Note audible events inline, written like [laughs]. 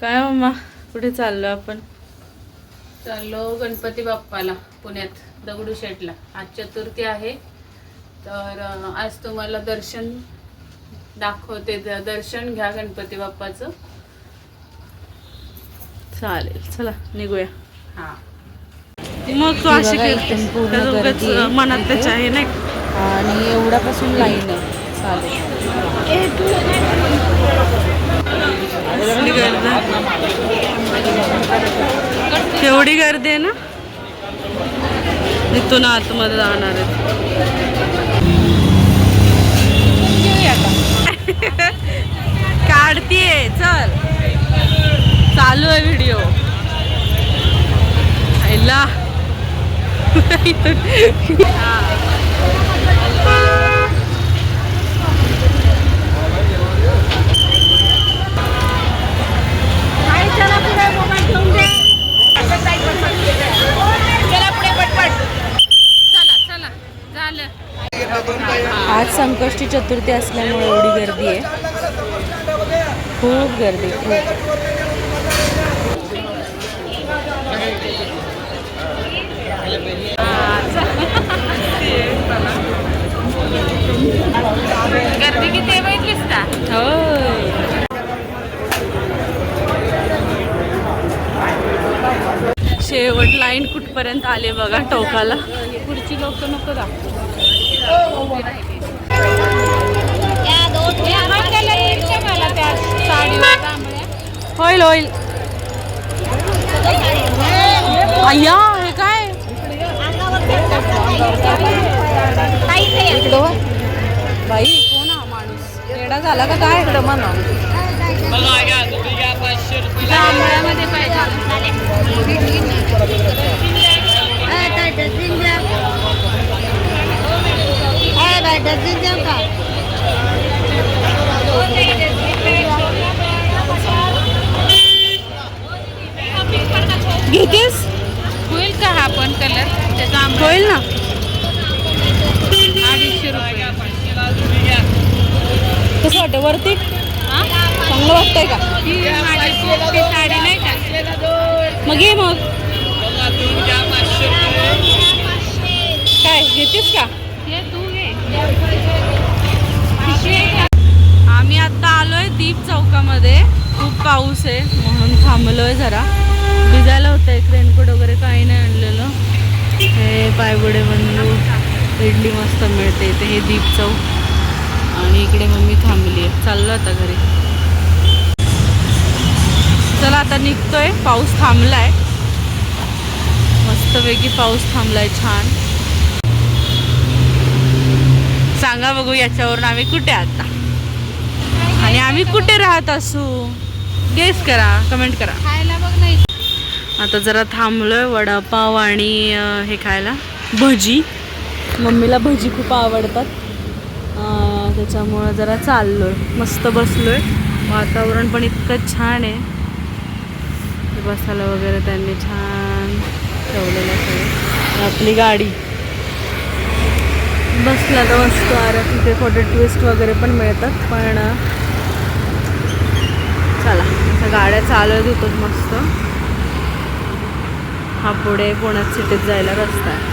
काय मम्मा कुठे चाललो आपण? चाललो गणपती बाप्पाला पुण्यात दगडूशेठला आज चतुर्थी आहे. तर आज तुम्हाला दर्शन दाखवते. दर्शन घ्या गणपती बाप्पाचं. चालेल चला निघूया. हा. मग तू अशी आहे. मनात. त्याच्या आहे नाही? आणि एवढ्यापासून लाईन आहे. चालेल. गर्दी आहे ना? इथून आतमध्ये जाणार आहे. [laughs] काढतीये चल. चालू आहे व्हिडिओ आईला [laughs] चला चला झालं आज संकष्टी चतुर्थी असल्यामुळे एवढी गर्दी आहे. खूप गर्दी. खूप गर्दी किती बघितलीस का? हो. शेवट लाईन कुठपर्यंत आले बघा टोकाला. पुढची लोक नको दाखवू. होईल होईल अय्या हे काय. बाई कोण हा माणूस येडा झाला का काय इकडं म्हणा पाहिजे घेतेस? होईल का हा पण कलर त्याचा आंबा. होईल ना. अडीचशे रुपये. कसं वाटतं वरती? हा? चांगलं वाटतंय का? ही माझी साडी नाही का? मग ये मग. काय घेतेस का? हे तू घे? आम्ही आता आलोय दीप चौकामध्ये. खूप पाऊस आहे म्हणून थांबलोय जरा. भिजायला एक रेनकोट वगैरे काही नाही आणलेलं. हे पायबुडे बंधू इडली मस्त मिळते इथे हे दीप चौक. आणि इकडे मम्मी थांबली आहे. चाललो आता घरी. चला आता निघतोय. पाऊस थांबलाय. मस्तपैकी पाऊस थांबलाय छान. सांगा बघू याच्यावरून आम्ही कुठे आता? आणि आम्ही कुठे राहत असू? गेस करा कमेंट करा. खायला बघ नाही. आता जरा थांबलोय वडापाव आणि हे खायला. भजी. मम्मीला भजी खूप आवडतात. त्याच्यामुळं जरा चाललोय. मस्त बसलोय. वातावरण पण इतकं छान आहे. बसायला वगैरे त्यांनी छान ठेवलेलं सगळं. आपली गाडी. बसला तर मस्त अरे तिथे फोटो ट्विस्ट वगैरे पण मिळतात पण चला. आता गाड्या चालत होतो मस्त. हा पुढे पुण्यात सिटीत जायला रस्ता आहे.